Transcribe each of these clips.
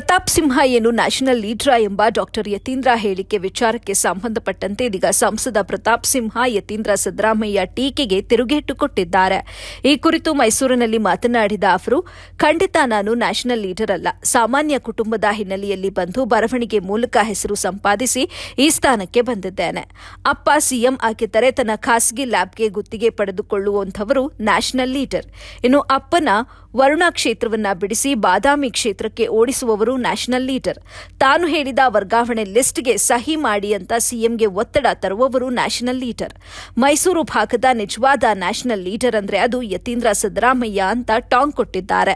ಪ್ರತಾಪ್ ಸಿಂಹ ಏನು ನ್ಯಾಷನಲ್ ಲೀಡ್ರಾ ಎಂಬ ಡಾಕ್ಟರ್ ಯತೀಂದ್ರ ಹೇಳಿಕೆ ವಿಚಾರಕ್ಕೆ ಸಂಬಂಧಪಟ್ಟಂತೆ ಇದೀಗ ಸಂಸದ ಪ್ರತಾಪ್ ಸಿಂಹ, ಯತೀಂದ್ರ ಸಿದ್ದರಾಮಯ್ಯ ಟೀಕೆಗೆ ತಿರುಗೇಟು ಕೊಟ್ಟಿದ್ದಾರೆ. ಈ ಕುರಿತು ಮೈಸೂರಿನಲ್ಲಿ ಮಾತನಾಡಿದ ಅವರು, ಖಂಡಿತ ನಾನು ನ್ಯಾಷನಲ್ ಲೀಡರ್ ಅಲ್ಲ. ಸಾಮಾನ್ಯ ಕುಟುಂಬದ ಹಿನ್ನೆಲೆಯಲ್ಲಿ ಬಂದು ಬರವಣಿಗೆ ಮೂಲಕ ಹೆಸರು ಸಂಪಾದಿಸಿ ಈ ಸ್ಥಾನಕ್ಕೆ ಬಂದಿದ್ದೇನೆ. ಅಪ್ಪ ಸಿಎಂ ಆಗಿದ್ದರೆ ತನ್ನ ಖಾಸಗಿ ಲ್ಯಾಬ್ಗೆ ಗುತ್ತಿಗೆ ಪಡೆದುಕೊಳ್ಳುವಂಥವರು ನ್ಯಾಷನಲ್ ಲೀಡರ್. ಇನ್ನು ಅಪ್ಪನ ವರುಣಾ ಕ್ಷೇತ್ರವನ್ನ ಬಿಡಿಸಿ ಬಾದಾಮಿ ಕ್ಷೇತ್ರಕ್ಕೆ ಓಡಿಸುವವರು ನ್ಯಾಷನಲ್ ಲೀಡರ್. ತಾನು ಹೇಳಿದ ವರ್ಗಾವಣೆ ಲಿಸ್ಟ್ಗೆ ಸಹಿ ಮಾಡಿ ಅಂತ ಸಿಎಂಗೆ ಒತ್ತಡ ತರುವವರು ನ್ಯಾಷನಲ್ ಲೀಡರ್. ಮೈಸೂರು ಭಾಗದ ನಿಜವಾದ ನ್ಯಾಷನಲ್ ಲೀಡರ್ ಅಂದ್ರೆ ಅದು ಯತೀಂದ್ರ ಸಿದ್ದರಾಮಯ್ಯ ಅಂತ ಟಾಂಗ್ ಕೊಟ್ಟಿದ್ದಾರೆ.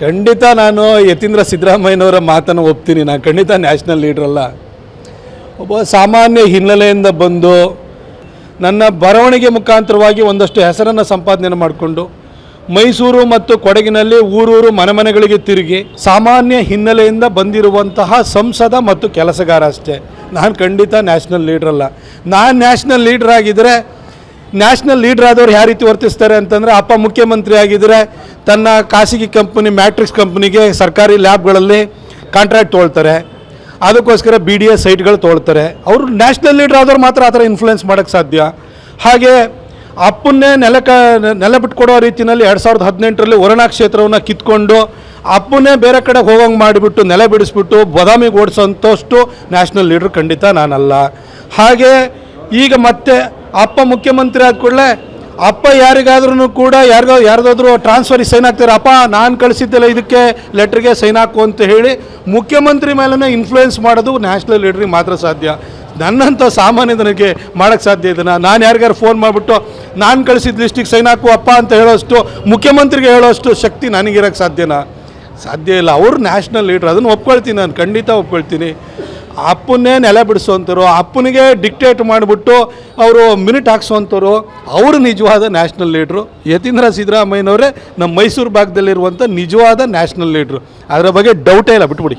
ಖಂಡಿತ ನಾನು ಯತೀಂದ್ರ ಸಿದ್ದರಾಮಯ್ಯನವರ ಮಾತನ್ನು ಒಪ್ತೀನಿ. ನಾನು ಖಂಡಿತ ನ್ಯಾಷನಲ್ ಲೀಡರ್ ಅಲ್ಲ. ಒಬ್ಬ ಸಾಮಾನ್ಯ ಹಿನ್ನೆಲೆಯಿಂದ ಬಂದು ನನ್ನ ಬರವಣಿಗೆ ಮುಖಾಂತರವಾಗಿ ಒಂದಷ್ಟು ಹೆಸರನ್ನು ಸಂಪಾದನೆ ಮಾಡಿಕೊಂಡು ಮೈಸೂರು ಮತ್ತು ಕೊಡಗಿನಲ್ಲಿ ಊರೂರು ಮನೆಮನೆಗಳಿಗೆ ತಿರುಗಿ ಸಾಮಾನ್ಯ ಹಿನ್ನೆಲೆಯಿಂದ ಬಂದಿರುವಂತಹ ಸಂಸದ ಮತ್ತು ಕೆಲಸಗಾರ ಅಷ್ಟೇ ನಾನು ಖಂಡಿತ ನ್ಯಾಷನಲ್ ಅಲ್ಲ. ನಾನು ನ್ಯಾಷನಲ್ ಲೀಡ್ರ್ ಆಗಿದ್ದರೆ ನ್ಯಾಷನಲ್ ಲೀಡರ್ ಆದವ್ರು ಯಾವ ರೀತಿ ವರ್ತಿಸ್ತಾರೆ ಅಂತಂದರೆ ಅಪ್ಪ ಮುಖ್ಯಮಂತ್ರಿ ಆಗಿದ್ದರೆ ತನ್ನ ಖಾಸಗಿ ಕಂಪ್ನಿ ಮ್ಯಾಟ್ರಿಕ್ಸ್ ಕಂಪ್ನಿಗೆ ಸರ್ಕಾರಿ ಲ್ಯಾಬ್ಗಳಲ್ಲಿ ಕಾಂಟ್ರಾಕ್ಟ್ ತೊಗೊಳ್ತಾರೆ ಅದಕ್ಕೋಸ್ಕರ ಬಿ ಡಿ ಎ ಸೈಟ್ಗಳು ತೊಗೊಳ್ತಾರೆ ಅವರು ನ್ಯಾಷನಲ್ ಲೀಡರ್ ಆದವ್ರು ಮಾತ್ರ ಆ ಥರ ಇನ್ಫ್ಲುಯೆನ್ಸ್ ಮಾಡೋಕ್ಕೆ ಸಾಧ್ಯ. ಹಾಗೆ ಅಪ್ಪನ್ನೇ ನೆಲಕ ನೆಲ ಬಿಟ್ಕೊಡೋ ರೀತಿಯಲ್ಲಿ ಎರಡು ಸಾವಿರದ ಹದಿನೆಂಟರಲ್ಲಿ ವರುಣಾ ಕ್ಷೇತ್ರವನ್ನು ಕಿತ್ಕೊಂಡು ಅಪ್ಪನ್ನೇ ಬೇರೆ ಕಡೆ ಹೋಗಂಗೆ ಮಾಡಿಬಿಟ್ಟು ನೆಲ ಬಿಡಿಸ್ಬಿಟ್ಟು ಬದಾಮಿಗೆ ಓಡಿಸೋಂಥಷ್ಟು ನ್ಯಾಷನಲ್ ಲೀಡ್ರ್ ಖಂಡಿತ ನಾನಲ್ಲ. ಹಾಗೆ ಈಗ ಮತ್ತೆ ಅಪ್ಪ ಮುಖ್ಯಮಂತ್ರಿ ಆದ ಕೂಡಲೇ ಅಪ್ಪ ಯಾರಿಗಾದ್ರೂ ಕೂಡ ಯಾರಿಗೋ ಯಾರ್ದಾದ್ರೂ ಟ್ರಾನ್ಸ್ಫರಿಗೆ ಸೈನ್ ಹಾಕ್ತಾರೆ ಅಪ್ಪ, ನಾನು ಕಳಿಸಿದ್ದೆಲ್ಲ ಇದಕ್ಕೆ ಲೆಟ್ರಿಗೆ ಸೈನ್ ಹಾಕು ಅಂತ ಹೇಳಿ ಮುಖ್ಯಮಂತ್ರಿ ಮೇಲೇ ಇನ್ಫ್ಲೂಯೆನ್ಸ್ ಮಾಡೋದು ನ್ಯಾಷನಲ್ ಲೀಡ್ರಿಗೆ ಮಾತ್ರ ಸಾಧ್ಯ. ನನ್ನಂಥ ಸಾಮಾನ್ಯದನಿಗೆ ಮಾಡೋಕ್ಕೆ ಸಾಧ್ಯ ಇದನ್ನು. ನಾನು ಯಾರಿಗಾರು ಫೋನ್ ಮಾಡಿಬಿಟ್ಟು, ನಾನು ಕಳಿಸಿದ ಲಿಸ್ಟಿಗೆ ಸೈನ್ ಹಾಕು ಅಪ್ಪ ಅಂತ ಹೇಳೋಷ್ಟು, ಮುಖ್ಯಮಂತ್ರಿಗೆ ಹೇಳೋಷ್ಟು ಶಕ್ತಿ ನನಗಿರೋಕ್ಕೆ ಸಾಧ್ಯನಾ? ಸಾಧ್ಯ ಇಲ್ಲ. ಅವರು ನ್ಯಾಷನಲ್ ಲೀಡ್ರ್ ಅದನ್ನು ಒಪ್ಕೊಳ್ತೀನಿ ನಾನು. ಖಂಡಿತ ಒಪ್ಕೊಳ್ತೀನಿ. ಅಪ್ಪನ್ನೇ ನೆಲ ಬಿಡಿಸುವಂಥವ್ರು, ಅಪ್ಪನಿಗೆ ಡಿಕ್ಟೇಟ್ ಮಾಡಿಬಿಟ್ಟು ಅವರು ಮಿನಿಟ್ ಹಾಕ್ಸುವಂಥವ್ರು, ಅವರು ನಿಜವಾದ ನ್ಯಾಷನಲ್ ಲೀಡ್ರು ಯತೀಂದ್ರ ಸಿದ್ದರಾಮಯ್ಯನವರೇ ನಮ್ಮ ಮೈಸೂರು ಭಾಗದಲ್ಲಿರುವಂಥ ನಿಜವಾದ ನ್ಯಾಷನಲ್ ಲೀಡ್ರು ಅದರ ಬಗ್ಗೆ ಡೌಟೇ ಇಲ್ಲ, ಬಿಟ್ಬಿಡಿ.